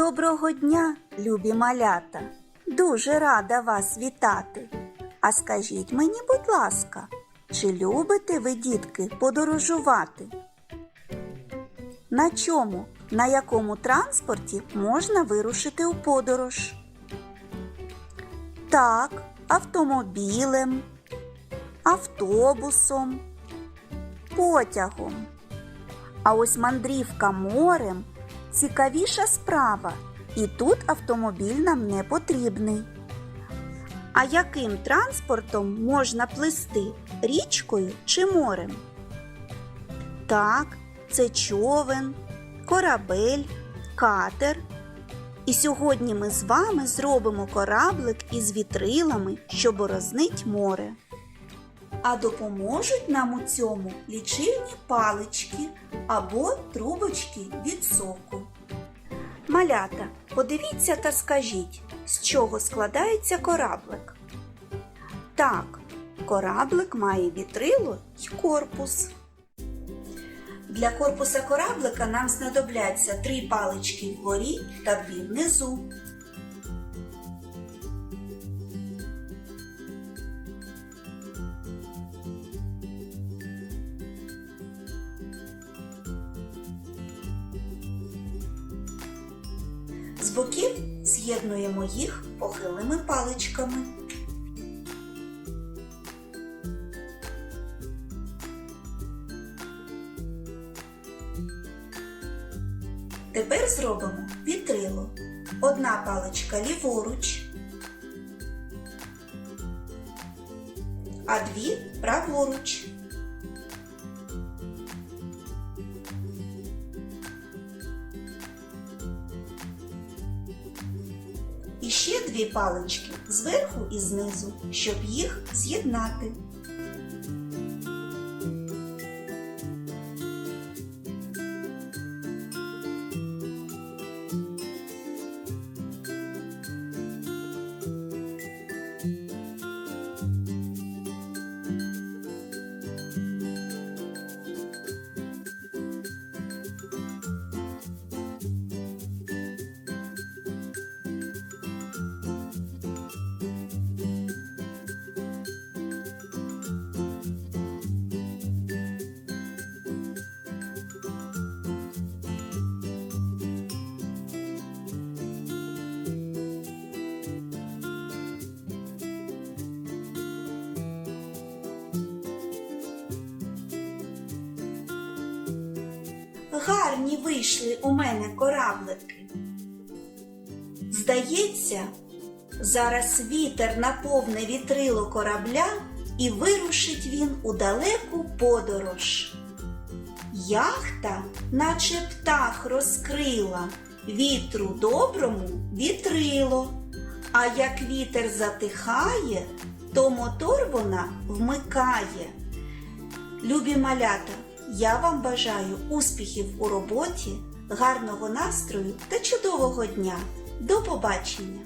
Доброго дня, любі малята! Дуже рада вас вітати. А скажіть мені, будь ласка, чи любите ви, дітки, подорожувати? На чому, на якому транспорті можна вирушити у подорож? Так, автомобілем, автобусом, потягом. А ось мандрівка морем цікавіша справа, і тут автомобіль нам не потрібний. А яким транспортом можна плисти річкою чи морем? Так, це човен, корабель, катер. І сьогодні ми з вами зробимо кораблик із вітрилами, що борознить море. А допоможуть нам у цьому лічильні палички або трубочки від соку. Малята, подивіться та скажіть, з чого складається кораблик? Так, кораблик має вітрило й корпус. Для корпуса кораблика нам знадобляться три палички вгорі та дві внизу. З боків з'єднуємо їх похилими паличками. Тепер зробимо вітрило. Одна паличка ліворуч, а дві праворуч. Ще дві палички зверху і знизу, щоб їх з'єднати. Гарні вийшли у мене кораблики. Здається, зараз вітер наповне вітрило корабля і вирушить він у далеку подорож. Яхта, наче птах розкрила, вітру доброму вітрило. А як вітер затихає, то мотор вона вмикає. Любі малята, я вам бажаю успіхів у роботі, гарного настрою та чудового дня. До побачення!